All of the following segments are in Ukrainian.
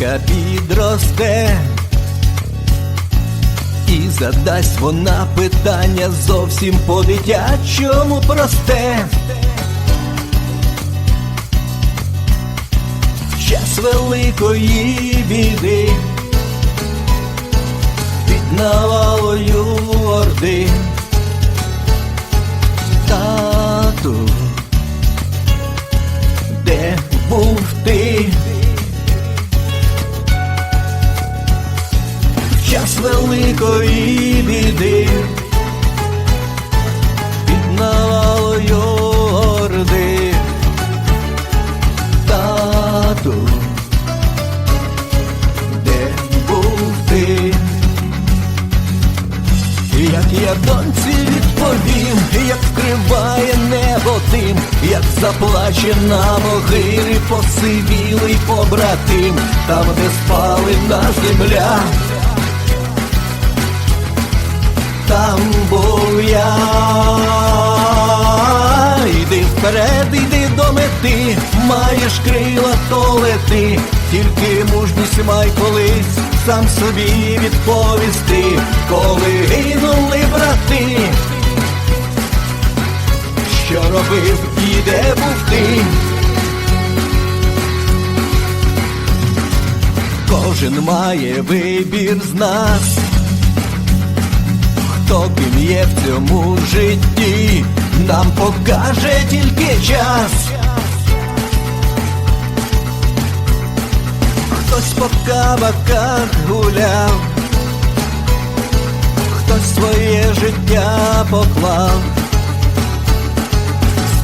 донька підросте, і задасть вона питання зовсім по-дитячому просте. Час великої біди під навалою орди. Тату, де був ти? Великої біди під навалою орди. Тату, де був ти? Як я доньці відповім, як вкриває небо тим, як заплаче на могилі посивілий побратим, там, де спалена земля, там був я. Йди вперед, йди до мети, маєш крила, то лети, тільки мужність май колись сам собі відповісти, коли гинули брати, що робив і де був ти. Кожен має вибір з нас хто ким є в цьому житті, нам покаже тільки час. Хтось по кабаках гуляв, хтось своє життя поклав.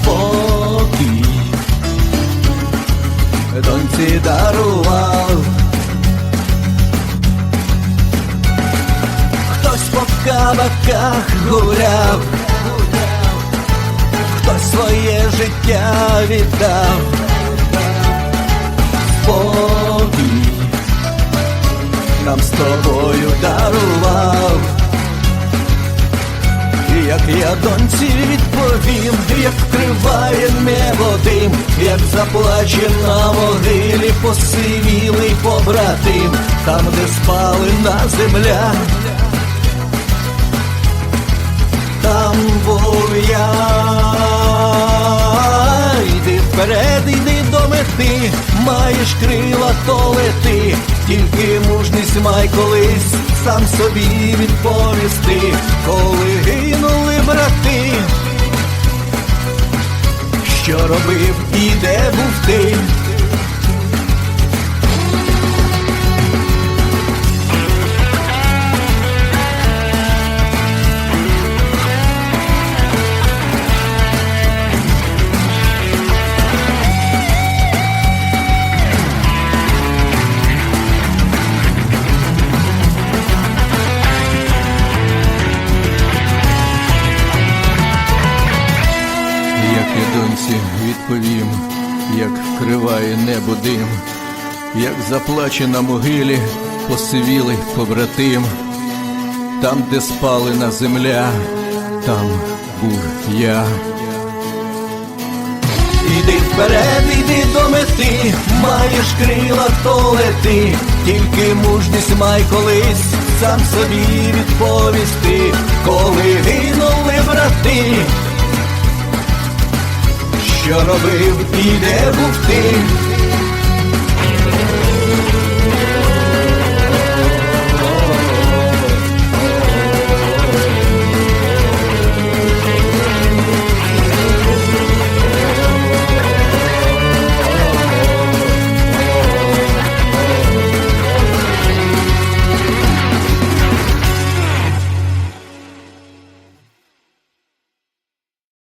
Спокій доньці дарував. Кабаках гуляв, хтось своє життя віддав, спокій нам з тобою дарував. Як я доньці відповім, як вкриває небо дим, як заплаче на могилі посивілий побратим, там, де спалена земля. Вперед, йди до мети, маєш крила, то лети, тільки мужність май колись сам собі відповісти, коли гинули брати, що робив і де був ти. Доньці відповім, як вкриває небо дим, як заплаче на могилі посивілий побратим, там, де спалена земля, там був я. Іди вперед, іди до мети, маєш крила, то лети, тільки мужність май колись сам собі відповісти, коли гинули брати що робив і де був ти.